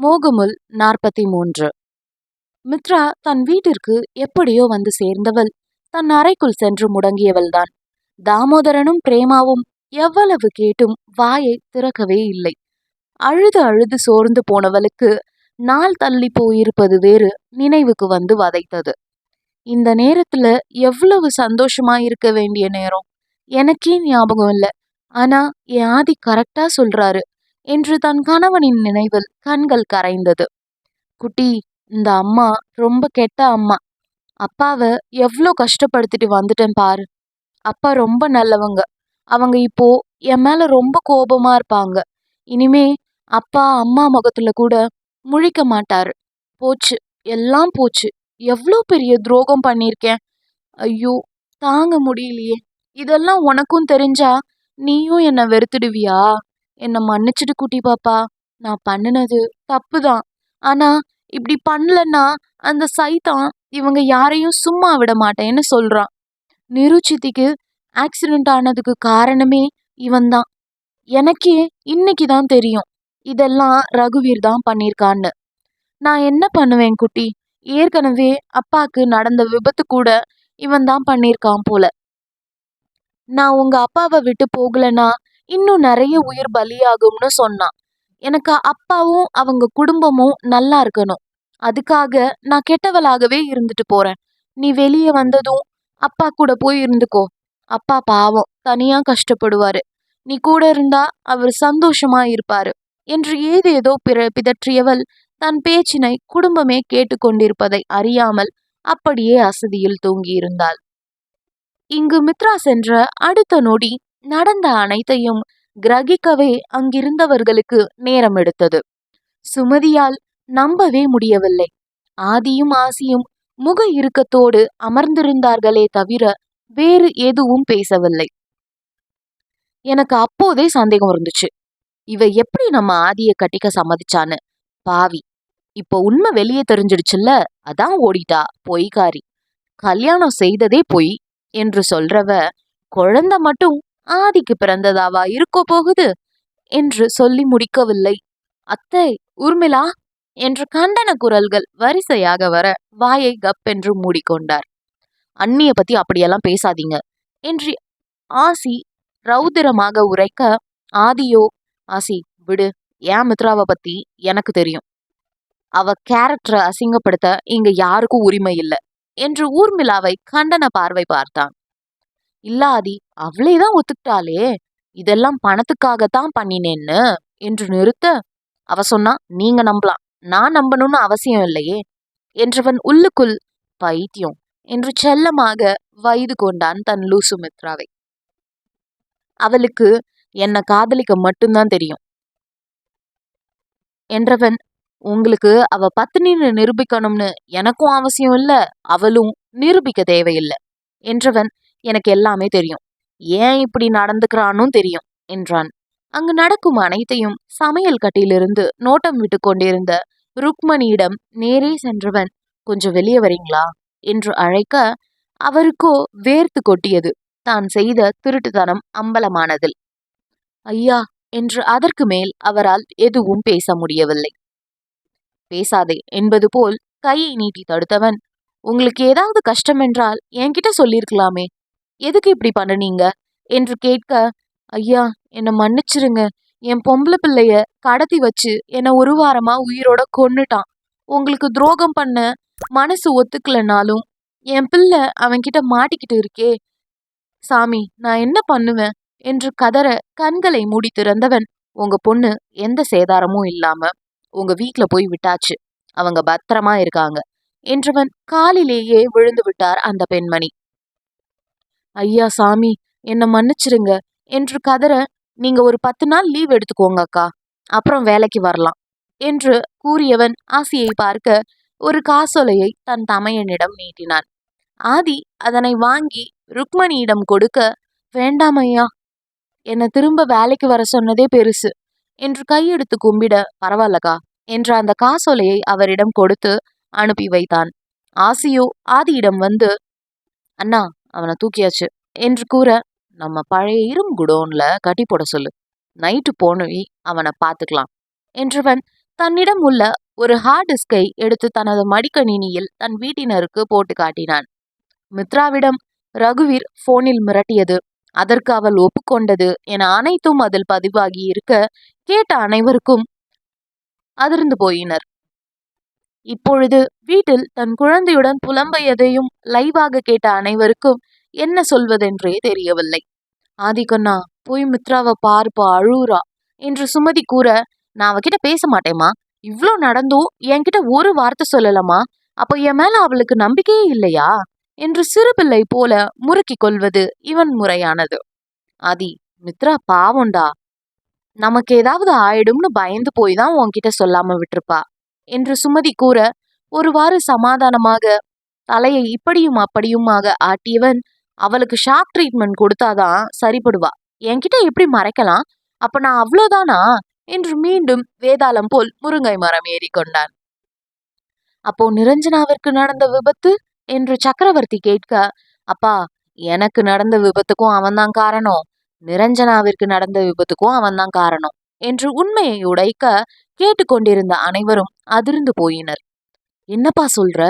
மோகமுல் நாற்பத்தி மூன்று மித்ரா தன் வீட்டிற்கு எப்படியோ வந்து சேர்ந்தவள். தன் அறைக்குள் சென்று முடங்கியவள்தான். தாமோதரனும் பிரேமாவும் எவ்வளவு கேட்டும் வாயை திறக்கவே இல்லை. அழுது அழுது சோர்ந்து போனவளுக்கு நாள் தள்ளி போயிருப்பது வேறு நினைவுக்கு வந்து வதைத்தது. இந்த நேரத்துல எவ்வளவு சந்தோஷமா இருக்க வேண்டிய நேரம்? எனக்கே ஞாபகம் இல்லை. ஆனா என் ஆதி கரெக்டா சொல்றாரு. என்று தன் கணவனின் நினைவில் கண்கள் கரைந்தது. குட்டி இந்த அம்மா ரொம்ப கெட்ட அம்மா. அப்பாவை எவ்வளோ கஷ்டப்படுத்திட்டு வந்துட்டேன் பாரு. அப்பா ரொம்ப நல்லவங்க. அவங்க இப்போ என் மேல ரொம்ப கோபமா இருப்பாங்க. இனிமே அப்பா அம்மா முகத்துல கூட முழிக்க மாட்டாரு. போச்சு எல்லாம் போச்சு. எவ்வளோ பெரிய துரோகம் பண்ணியிருக்கேன் ஐயோ தாங்க முடியலையே. இதெல்லாம் உனக்கும் தெரிஞ்சா நீயும் என்னை வெறுத்துடுவியா? என்னை மன்னிச்சிட்டு குட்டி பாப்பா. நான் பண்ணினது தப்பு தான் ஆனா இப்படி பண்ணலன்னா அந்த சைத்தான் இவங்க யாரையும் சும்மா விட மாட்டேன்னு சொல்றான். நிருச்சித்திக்கு ஆக்சிடென்ட் ஆனதுக்கு காரணமே இவன்தான். எனக்கே இன்னைக்கு தான் தெரியும். இதெல்லாம் ரகுவீர் தான் பண்ணியிருக்கான்னு நான் என்ன பண்ணுவேன் குட்டி? ஏற்கனவே அப்பாக்கு நடந்த விபத்து கூட இவன் தான் பண்ணியிருக்கான் போல. நான் உங்க அப்பாவை விட்டு போகலன்னா இன்னும் நிறைய உயிர் பலியாகும்னு சொன்னான். எனக்கு அப்பாவும் அவங்க குடும்பமும் நல்லா இருக்கணும். அதுக்காக நான் கெட்டவளாகவே இருந்துட்டு போறேன். நீ வெளியே வந்ததும் அப்பா கூட போய் இருந்துக்கோ. அப்பா பாவம் தனியா கஷ்டப்படுவாரு. நீ கூட இருந்தா அவர் சந்தோஷமா இருப்பாரு. என்று ஏதேதோ பிற பிதற்றியவள் தன் பேச்சினை குடும்பமே கேட்டுக்கொண்டிருப்பதை அறியாமல் அப்படியே அசதியில் தூங்கியிருந்தாள். இங்கு மித்ரா சென்ற அடுத்த நொடி நடந்த அனைத்தையும் கிரகிக்கவே அங்கிருந்தவர்களுக்கு நேரம் எடுத்தது சுமதியால் நம்பவே முடியவில்லை. ஆதியும் ஆசியும் முக இறுக்கத்தோடு அமர்ந்திருந்தார்களே தவிர வேறு எதுவும் பேசவில்லை. எனக்கு அப்போதே சந்தேகம் இருந்துச்சு. இவ எப்படி நம்ம ஆதிய கட்டிக்க சம்மதிச்சான்னு. பாவி இப்போ உண்மை வெளியே தெரிஞ்சிடுச்சுல்ல? அதான் ஓடிட்டா பொய்காரி கல்யாணம் செய்ததே பொய் என்று சொல்றவ குழந்தை மட்டும் ஆதிக்கு பிறந்ததாவா இருக்கோ போகுது? என்று சொல்லி முடிக்கவில்லை. அத்தை ஊர்மிளா என்று கண்டன குரல்கள் வரிசையாக வர வாயை கப்பென்று மூடிக்கொண்டார். அண்ணிய பத்தி அப்படியெல்லாம் பேசாதீங்க என்று ஆசி ரௌதிரமாக உரைக்க ஆதியோ ஆசி விடு. ஏன் மித்ராவை பத்தி எனக்கு தெரியும். அவ கேரக்டரை அசிங்கப்படுத்த இங்க யாருக்கும் உரிமை இல்லை. என்று ஊர்மிளாவை கண்டன பார்வை பார்த்தான். இல்லாதி அவளேதான் ஒத்துக்கிட்டாளே. இதெல்லாம் பணத்துக்காகத்தான் பண்ணினேன்னு என்று நிறுத்த அவ சொன்னா நீங்க நம்பலாம். நான் நம்பணும்னு அவசியம் இல்லையே என்றவன் உள்ளுக்குள் பைத்தியம் என்று செல்லமாக வயது கொண்டான் தன் லூசு மித்ராவை. அவளுக்கு என்னை காதலிக்க மட்டும்தான் தெரியும். என்றவன் உங்களுக்கு அவ பத்தினின்னு நிரூபிக்கணும்னு எனக்கும் அவசியம் இல்லை அவளும் நிரூபிக்க தேவையில்லை என்றவன் எனக்கு எல்லாமே தெரியும். ஏன் இப்படி நடந்துக்கிறானும் தெரியும் என்றான். அங்கு நடக்கும் அனைத்தையும் சமையல் கட்டிலிருந்து நோட்டம் விட்டு கொண்டிருந்த ருக்மணியிடம் நேரே சென்றவன் கொஞ்சம் வெளியே வரீங்களா? என்று அழைக்க அவருக்கோ வேர்த்து கொட்டியது. தான் செய்த திருட்டுத்தனம் அம்பலமானதில். ஐயா என்று அதற்கு மேல் அவரால் எதுவும் பேச முடியவில்லை. பேசாதே என்பது போல் கையை நீட்டி தடுத்தவன் உங்களுக்கு ஏதாவது கஷ்டம் என்றால் என்கிட்ட சொல்லியிருக்கலாமே எதுக்கு இப்படி பண்ணுனீங்க? என்று கேட்க ஐயா என்னை மன்னிச்சிருங்க. என் பொம்பளை பிள்ளைய கடத்தி வச்சு என்னை ஒரு வாரமா உயிரோட கொன்னுட்டான். உங்களுக்கு துரோகம் பண்ண மனசு ஒத்துக்கலனாலும் என் பிள்ளை அவன்கிட்ட மாட்டிக்கிட்டு இருக்கே. சாமி நான் என்ன பண்ணுவேன்? என்று கதற கண்களை மூடி திறந்தவன் உங்க பொண்ணு எந்த சேதாரமும் இல்லாம உங்க வீட்ல போய் விட்டாச்சு. அவங்க பத்திரமா இருக்காங்க. என்றவன் காலிலேயே விழுந்து விட்டார் அந்த பெண்மணி. ஐயா சாமி என்னை மன்னிச்சிருங்க. என்று கதற நீங்க ஒரு பத்து நாள் லீவ் எடுத்துக்கோங்க அக்கா. அப்புறம் வேலைக்கு வரலாம். என்று கூறியவன் ஆசியை பார்க்க ஒரு காசோலையை தன் தமையனிடம் நீட்டினான். ஆதி அதனை வாங்கி ருக்மணியிடம் கொடுக்க வேண்டாம் ஐயா. என்னை திரும்ப வேலைக்கு வர சொன்னதே பெருசு. என்று கையெடுத்து கும்பிட பரவாயில்லக்கா. என்ற அந்த காசோலையை அவரிடம் கொடுத்து அனுப்பி வைத்தான். ஆசியோ ஆதியிடம் வந்து அண்ணா அவனை தூக்கியாச்சு. என்று கூற நம்ம பழைய இரும் குடோன்ல கட்டி போட சொல்லு. நைட்டு போனவி அவனை பார்த்துக்கலாம் என்றவன் தன்னிடம் உள்ள ஒரு ஹார்ட் டிஸ்கை எடுத்து தனது மடிக்கணினியில் தன் வீட்டினருக்கு போட்டு காட்டினான். மித்ராவிடம் ரகுவீர் போனில் மிரட்டியது. அதற்கு அவள் ஒப்புக்கொண்டது என அனைத்தும் அதில் பதிவாகி இருக்க கேட்ட அனைவருக்கும் அதிர்ந்து போயினர். இப்பொழுது வீட்டில் தன் குழந்தையுடன் புலம்பையதையும் லைவாக கேட்ட அனைவருக்கும் என்ன சொல்வதென்றே தெரியவில்லை. ஆதிக்கண்ணா போய் மித்ராவை பார்ப்பா அழுவுறா என்று சுமதி கூற நான் அவகிட்ட பேச மாட்டேமா இவ்வளோ நடந்தும் என்கிட்ட ஒரு வார்த்தை சொல்லலாமா அப்போ என் மேல அவளுக்கு நம்பிக்கையே இல்லையா? என்று சிறுபிள்ளை போல முறுக்கி கொள்வது இவன் முறையானது. ஆதி மித்ரா பாவம்டா. நமக்கு ஏதாவது ஆயிடும்னு பயந்து போய் தான் உன்கிட்ட சொல்லாம விட்டிருப்பா. என்று சுமதி கூற ஒருவாறு சமாதானமாக தலையை இப்படியும் அப்படியுமாக ஆட்டியவன் அவளுக்கு ஷாக் ட்ரீட்மெண்ட் கொடுத்தாதான் சரிப்படுவா. என்கிட்ட எப்படி மறைக்கலாம்? அப்ப நான் அவ்வளோதானா? என்று மீண்டும் வேதாளம் போல் முருங்கை மரம் ஏறிக்கொண்டான் அப்போ நிரஞ்சனாவிற்கு நடந்த விபத்து? என்று சக்கரவர்த்தி கேட்க அப்பா எனக்கு நடந்த விபத்துக்கும் அவன்தான் காரணம். நிரஞ்சனாவிற்கு நடந்த விபத்துக்கும் அவன்தான் காரணம் என்று உண்மையை உடைக்க கேட்டுக்கொண்டிருந்த அனைவரும் அதிர்ந்து போயினர். என்னப்பா சொல்ற?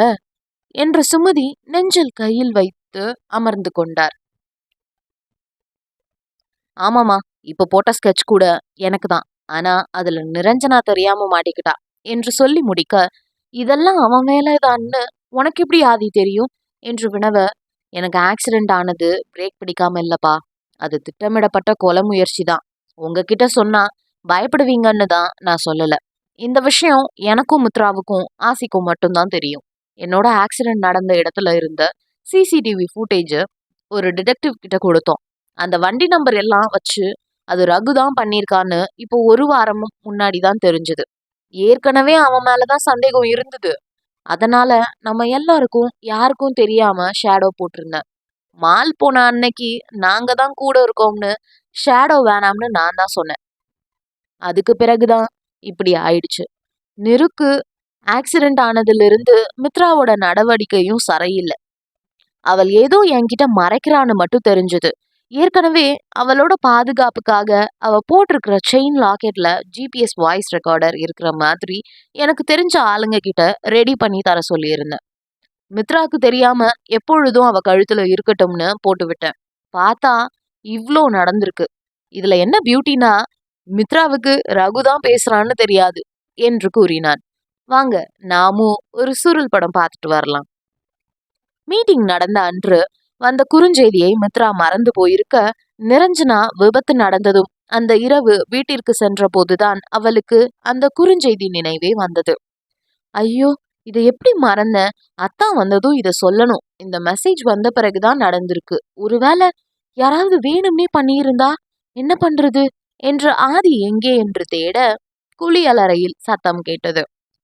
என்று சுமதி நெஞ்சில் கையில் வைத்து அமர்ந்து கொண்டார். ஆமாமா இப்ப போட்ட ஸ்கெட்ச் கூட எனக்கு தான். ஆனா அதுல நிரஞ்சனா தெரியாம மாட்டிக்கிட்டா என்று சொல்லி முடிக்க இதெல்லாம் அவன் மேலதான்னு உனக்கு எப்படி ஆதி தெரியும்? என்று வினவ எனக்கு ஆக்சிடென்ட் ஆனது பிரேக் பிடிக்காம இல்லப்பா. அது திட்டமிடப்பட்ட கொலை முயற்சி தான். உங்ககிட்ட சொன்னா பயப்படுவீங்கன்னு தான் நான் சொல்லலை. இந்த விஷயம் எனக்கும் மித்ராவுக்கும் ஆசிக்கும் மட்டும்தான் தெரியும். என்னோட ஆக்சிடென்ட் நடந்த இடத்துல இருந்த சிசிடிவி ஃபுட்டேஜ் ஒரு டிடெக்டிவ் கிட்ட கொடுத்தோம். அந்த வண்டி நம்பர் எல்லாம் வச்சு அது ரகு தான் பண்ணியிருக்கான்னு இப்போ ஒரு வாரம் முன்னாடி தான் தெரிஞ்சது. ஏற்கனவே அவன் மேலதான் சந்தேகம் இருந்தது. அதனால நம்ம எல்லாருக்கும் யாருக்கும் தெரியாம ஷேடோ போட்டிருந்தேன். மால் போன அன்னைக்கு நாங்க தான் கூட இருக்கோம்னு ஷேடோ வேணாம்னு நான் தான் சொன்னேன். அதுக்கு பிறகுதான் இப்படி ஆயிடுச்சு. நிருக்கு ஆக்சிடென்ட் ஆனதிலிருந்து மித்ராவோட நடவடிக்கையும் சரியில்லை. அவள் ஏதோ என்கிட்ட மறைக்கிறான்னு மட்டும் தெரிஞ்சது. ஏற்கனவே அவளோட பாதுகாப்புக்காக அவ போட்டிருக்கிற செயின் லாக்கெட்ல ஜிபிஎஸ் வாய்ஸ் ரெக்கார்டர் இருக்கிற மாதிரி எனக்கு தெரிஞ்ச ஆளுங்க கிட்ட ரெடி பண்ணி தர சொல்லியிருந்தேன். மித்ராக்கு தெரியாம எப்பொழுதும் அவ கழுத்துல இருக்கட்டும்னு போட்டு விட்டேன் பார்த்தா இவ்வளோ நடந்திருக்கு. இதுல என்ன பியூட்டினா மித்ராவுக்கு ரகு தான் பேசுறான்னு தெரியாது என்று கூறினான். வாங்க நாமும் ஒரு சுருள் படம் பார்த்துட்டு வரலாம். மீட்டிங் நடந்த அன்று வந்த குறுஞ்செய்தியை மித்ரா மறந்து போயிருக்க நிரஞ்சனா விபத்து நடந்ததும் அந்த இரவு வீட்டிற்கு சென்ற போதுதான் அவளுக்கு அந்த குறுஞ்செய்தி நினைவே வந்தது. ஐயோ இதை எப்படி மறந்த? அத்தான் வந்ததும் இதை சொல்லணும். இந்த மெசேஜ் வந்த பிறகுதான் நடந்திருக்கு. ஒருவேளை யாராவது வேணும்னே பண்ணியிருந்தா என்ன பண்றது? என்று ஆதி எங்கே என்று தேட குளியலறையில் சத்தம் கேட்டது.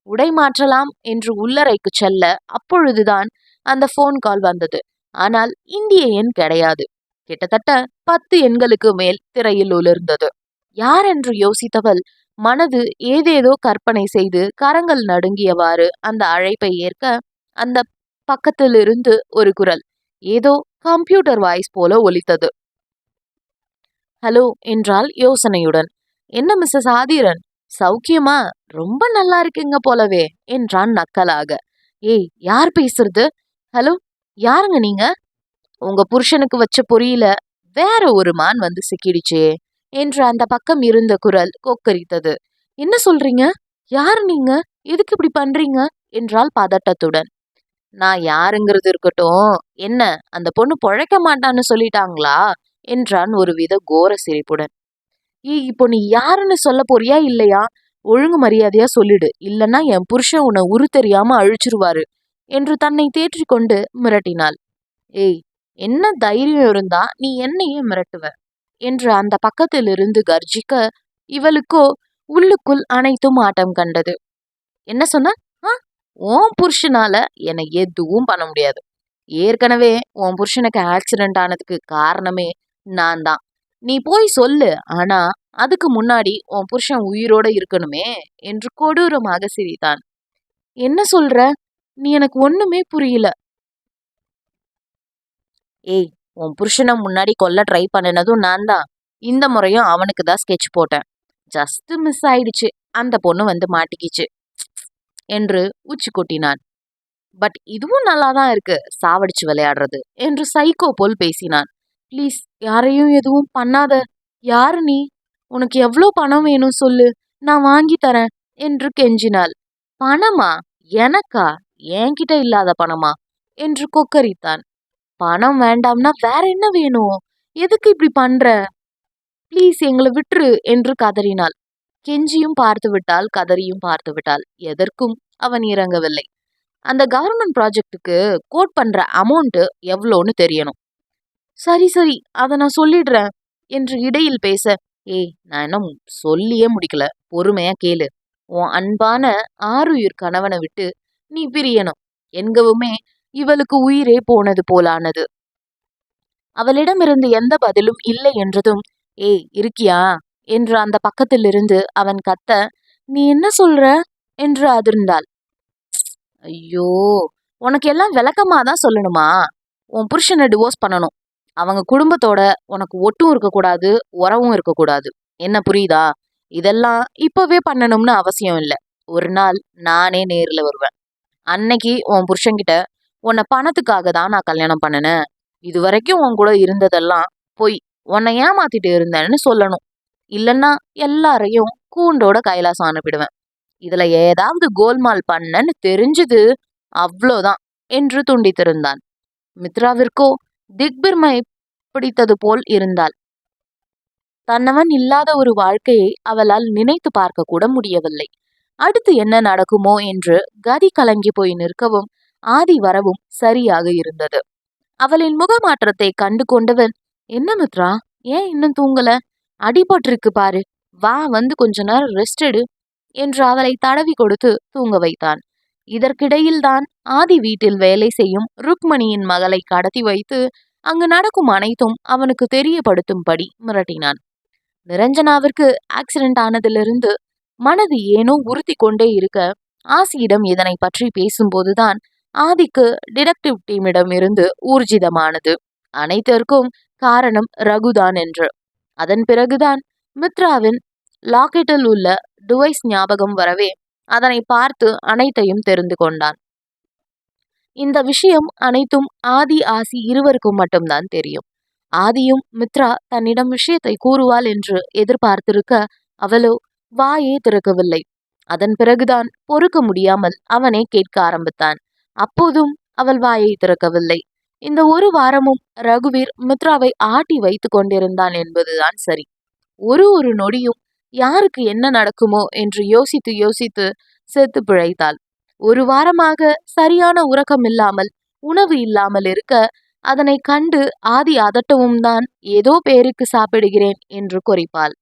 உடை மாற்றலாம் என்று உள்ளறைக்கு செல்ல அப்பொழுதுதான் அந்த ஃபோன் கால் வந்தது. ஆனால் இந்திய எண் கிடையாது. கிட்டத்தட்ட பத்து எண்களுக்கு மேல் திரையில் உலர்ந்தது. யார் என்று யோசித்தவள் மனது ஏதேதோ கற்பனை செய்து கரங்கள் நடுங்கியவாறு அந்த அழைப்பை ஏற்க அந்த பக்கத்திலிருந்து ஒரு குரல் ஏதோ கம்ப்யூட்டர் வாய்ஸ் போல ஒலித்தது. ஹலோ என்றால் யோசனையுடன். என்ன மிஸ்ஸஸ் ஆதிரன்? சௌக்கியமா? ரொம்ப நல்லா இருக்கீங்க போலவே என்றான் நக்கலாக. ஏய் யார் பேசுறது? ஹலோ யாருங்க நீங்க? உங்க புருஷனுக்கு வச்ச பொரியல வேற ஒரு மான் வந்து சிக்கிடுச்சே என்று அந்த பக்கம் இருந்த குரல் கொக்கரித்தது. என்ன சொல்றீங்க? யார் நீங்க? எதுக்கு இப்படி பண்றீங்க? என்றால் பதட்டத்துடன். நான் யாருங்கிறது இருக்கட்டும். என்ன அந்த பொண்ணு பொழைக்க மாட்டான்னு சொல்லிட்டாங்களா? என்றான் ஒருவித கோர சிரிப்புடன். ஏ இப்போ நீ யாருன்னு சொல்ல போறியா இல்லையா? ஒழுங்கு மரியாதையா சொல்லிடு. இல்லைன்னா என் புருஷன் உன்னை உரு தெரியாம அழிச்சிருவாரு என்று தன்னை தேற்றிக்கொண்டு மிரட்டினாள். ஏய் என்ன தைரியம் இருந்தா நீ என்னையே மிரட்டுவ என்று அந்த பக்கத்திலிருந்து கர்ஜிக்க இவளுக்கோ உள்ளுக்குள் அனைத்தும் ஆட்டம் கண்டது. என்ன சொன்ன? ஆ? உன் புருஷனால என்னை எதுவும் பண்ண முடியாது. ஏற்கனவே உன் புருஷனுக்கு ஆக்சிடென்ட் ஆனதுக்கு காரணமே நான் தான். நீ போய் சொல்லு. ஆனா அதுக்கு முன்னாடி உன் புருஷன் உயிரோட இருக்கணுமே என்று கொடூரமாக சிரித்தான். என்ன சொல்ற? நீ எனக்கு ஒண்ணுமே புரியல. ஏய் உன் புருஷனை முன்னாடி கொல்ல ட்ரை பண்ணினதும் நான் தான். இந்த முறையும் அவனுக்கு தான் ஸ்கெட்ச் போட்டேன். ஜஸ்ட் மிஸ் ஆயிடுச்சு. அந்த பொண்ணு வந்து மாட்டிக்கிச்சு. என்று உச்சி கொட்டினான். பட் இதுவும் நல்லா தான் இருக்கு. சாவடிச்சு விளையாடுறது என்று சைக்கோ போல் பேசினான். ப்ளீஸ் யாரையும் எதுவும் பண்ணாத. யாரு நீ? உனக்கு எவ்வளோ பணம் வேணும் சொல்லு. நான் வாங்கி தரேன் என்று கெஞ்சினாள். பணமா? எனக்கா? என்கிட்ட இல்லாத பணமா? என்று கொக்கரித்தான். பணம் வேண்டாம்னா வேற என்ன வேணும்? எதுக்கு இப்படி பண்ற? ப்ளீஸ் எங்களை விட்டுரு என்று கதறினாள். கெஞ்சியும் பார்த்து விட்டாள் கதறியும் பார்த்து விட்டாள். எதற்கும் அவன் இறங்கவில்லை. அந்த கவர்மெண்ட் ப்ராஜெக்ட்டுக்கு கோட் பண்ற அமௌண்ட் எவ்வளோன்னு தெரியணும். சரி சரி அதை நான் சொல்லிடுறேன் என்று இடையில் பேச ஏய் நான் இன்னும் சொல்லியே முடிக்கல பொறுமையா கேளு. உன் அன்பான ஆறுயிர் கணவனை விட்டு நீ பிரியணும். எங்கவுமே இவளுக்கு உயிரே போனது போலானது. அவளிடமிருந்து எந்த பதிலும் இல்லை என்றதும் ஏய் இருக்கியா? என்று அந்த பக்கத்திலிருந்து அவன் கத்த நீ என்ன சொல்ற? என்று அதிர்ந்தாள். ஐயோ உனக்கு எல்லாம் விளக்கமா தான் சொல்லணுமா? உன் புருஷனை டிவோர்ஸ் பண்ணணும். அவங்க குடும்பத்தோட உனக்கு ஒட்டும் இருக்கக்கூடாது உறவும் இருக்கக்கூடாது. என்ன புரியுதா? இதெல்லாம் இப்பவே பண்ணணும்னு அவசியம் இல்லை. ஒரு நாள் நானே நேரில் வருவேன். அன்னைக்கு உன் புருஷன்கிட்ட உன்னை பணத்துக்காக தான் நான் கல்யாணம் பண்ணினேன். இது வரைக்கும் உன் கூட இருந்ததெல்லாம் பொய் உன்னை ஏமாத்திட்டு இருந்தேன்னு சொல்லணும். இல்லைன்னா எல்லாரையும் கூண்டோட கைலாசம் அனுப்பிடுவேன். இதுல ஏதாவது கோல்மால் பண்ணன்னு தெரிஞ்சது அவ்வளோதான் என்று துண்டித்திருந்தான். மித்ராவிற்கோ திக்பிர்மை பிடித்தது போல் இருந்தாள். தன்னவன் இல்லாத ஒரு வாழ்க்கையை அவளால் நினைத்து பார்க்க கூட முடியவில்லை. அடுத்து என்ன நடக்குமோ என்று கதி கலங்கி போய் நிற்கவும் ஆதி வரவும் சரியாக இருந்தது. அவளின் முகமாற்றத்தை கண்டு கொண்டவன் என்ன மித்ரா ஏன் இன்னும் தூங்கல? அடிபட்டிருக்கு பாரு. வா வந்து கொஞ்ச நேரம் ரெஸ்ட் எடு என்று அவளை தடவி கொடுத்து தூங்க வைத்தான். இதற்கிடையில்தான் ஆதி வீட்டில் வேலை செய்யும் ருக்மணியின் மகளை கடத்தி வைத்து அங்கு நடக்கும் அனைத்தும் அவனுக்கு தெரியப்படுத்தும்படி மிரட்டினான். நிரஞ்சனாவிற்கு ஆக்சிடென்ட் ஆனதிலிருந்து மனது ஏனோ உறுத்தி கொண்டே இருக்க ஆசியிடம் இதனை பற்றி பேசும்போதுதான் ஆதிக்கு டிடெக்டிவ் டீமிடம் இருந்து ஊர்ஜிதமானது. அனைத்திற்கும் காரணம் ரகுதான் என்று. அதன் பிறகுதான் மித்ராவின் லாக்கெட்டில் உள்ள டுவைஸ் ஞாபகம் வரவே அதனை பார்த்து அனைத்தையும் தெரிந்து கொண்டான். இந்த விஷயம் அனைத்தும் ஆதி ஆசி இருவருக்கும் மட்டும்தான் தெரியும். ஆதியும் மித்ரா தன்னிடம் விஷயத்தை கூறுவாள் என்று எதிர்பார்த்திருக்க அவளோ வாயே திறக்கவில்லை. அதன் பிறகுதான் பொறுக்க முடியாமல் அவனை கேட்க ஆரம்பித்தான். அப்போதும் அவள் வாயை திறக்கவில்லை. இந்த ஒரு வாரமும் ரகுவீர் மித்ராவை ஆட்டி வைத்து கொண்டிருந்தான் என்பதுதான் சரி. ஒரு ஒரு நொடியும் யாருக்கு என்ன நடக்குமோ என்று யோசித்து யோசித்து செத்து பிழைத்தாள். ஒரு வாரமாக சரியான உறக்கம் இல்லாமல் உணவு இல்லாமல் இருக்க அதனை கண்டு ஆதி அதட்டவும் தான் ஏதோ பேருக்கு சாப்பிடுகிறேன் என்று குறிப்பாள்.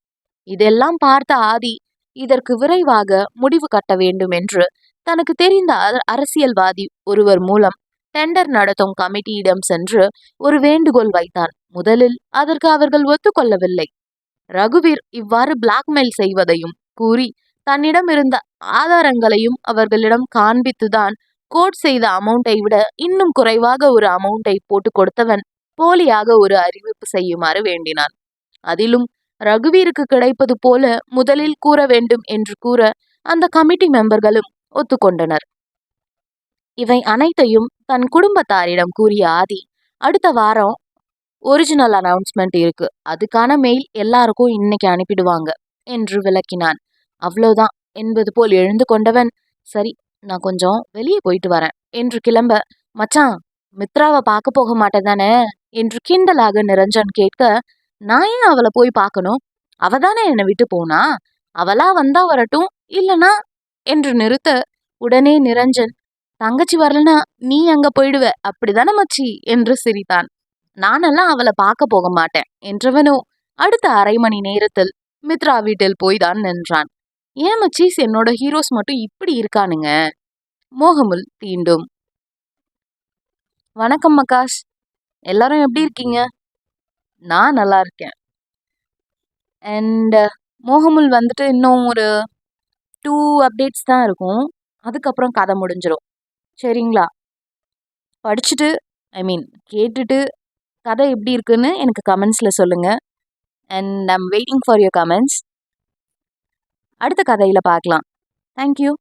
இதெல்லாம் பார்த்த ஆதி இதற்கு விரைவாக முடிவு கட்ட வேண்டும் என்று தனக்கு தெரிந்த அரசியல்வாதி ஒருவர் மூலம் டெண்டர் நடத்தும் கமிட்டியிடம் சென்று ஒரு வேண்டுகோள் வைத்தான் முதலில் அதற்கு அவர்கள் ஒத்துக்கொள்ளவில்லை. ரகுவீர் இவ்வாறு பிளாக்மெயில் செய்வதையும் கூறி தன்னிடம் இருந்த ஆதாரங்களையும் அவர்களிடம் காண்பித்துதான் கோட் செய்த அமௌண்ட்டை விட இன்னும் குறைவாக ஒரு அமௌண்ட்டை போட்டு கொடுத்தவன் போலியாக ஒரு அறிவிப்பு செய்யுமாறு வேண்டினான். அதிலும் ரகுவீருக்கு கிடைப்பது போல முதலில் கூற வேண்டும் என்று கூற அந்த கமிட்டி மெம்பர்களும் ஒத்துக்கொண்டனர். இவை அனைத்தையும் தன் குடும்பத்தாரிடம் கூறிய ஆதி அடுத்த வாரம் ஒரிஜினல் அனௌன்ஸ்மெண்ட் இருக்கு. அதுக்கான மெயில் எல்லாருக்கும் இன்னைக்கு அனுப்பிடுவாங்க என்று விளக்கினான். அவ்வளோதான் என்பது போல் எழுந்து கொண்டவன் சரி நான் கொஞ்சம் வெளியே போயிட்டு வரேன் என்று கிளம்ப மச்சான் மித்ராவை பார்க்க போக மாட்டேன் தானே என்று கிண்டலாக நிரஞ்சன் கேட்க நான் ஏன் அவளை போய் பார்க்கணும்? அவ தானே என்னை விட்டு போனா? அவளா வந்தா வரட்டும் இல்லனா? என்று நிறுத்த உடனே நிரஞ்சன் தங்கச்சி வரலனா நீ அங்க போயிடுவ? அப்படிதானே மச்சி? என்று சிரித்தான். நானெல்லாம் அவளை பார்க்க போக மாட்டேன் என்றவனோ. அடுத்த அரை மணி நேரத்தில் மித்ரா வீட்டில் போய்தான் நின்றான். ஏன் மச்சீஸ் என்னோட ஹீரோஸ் மட்டும் இப்படி இருக்கானுங்க? மோகமுல் தீண்டும். வணக்கம் மகாஷ். எல்லாரும் எப்படி இருக்கீங்க? நான் நல்லா இருக்கேன். அண்ட் மோகமுல் வந்துட்டு இன்னும் ஒரு டூ அப்டேட்ஸ் தான் இருக்கும். அதுக்கப்புறம் கதை முடிஞ்சிடும் சரிங்களா? படிச்சுட்டு ஐ மீன் கேட்டுட்டு கதை எப்படி இருக்குன்னு எனக்கு கமெண்ட்ஸில் சொல்லுங்கள் and I'm waiting for your comments அடுத்த கதையில் பார்க்கலாம். தேங்க்யூ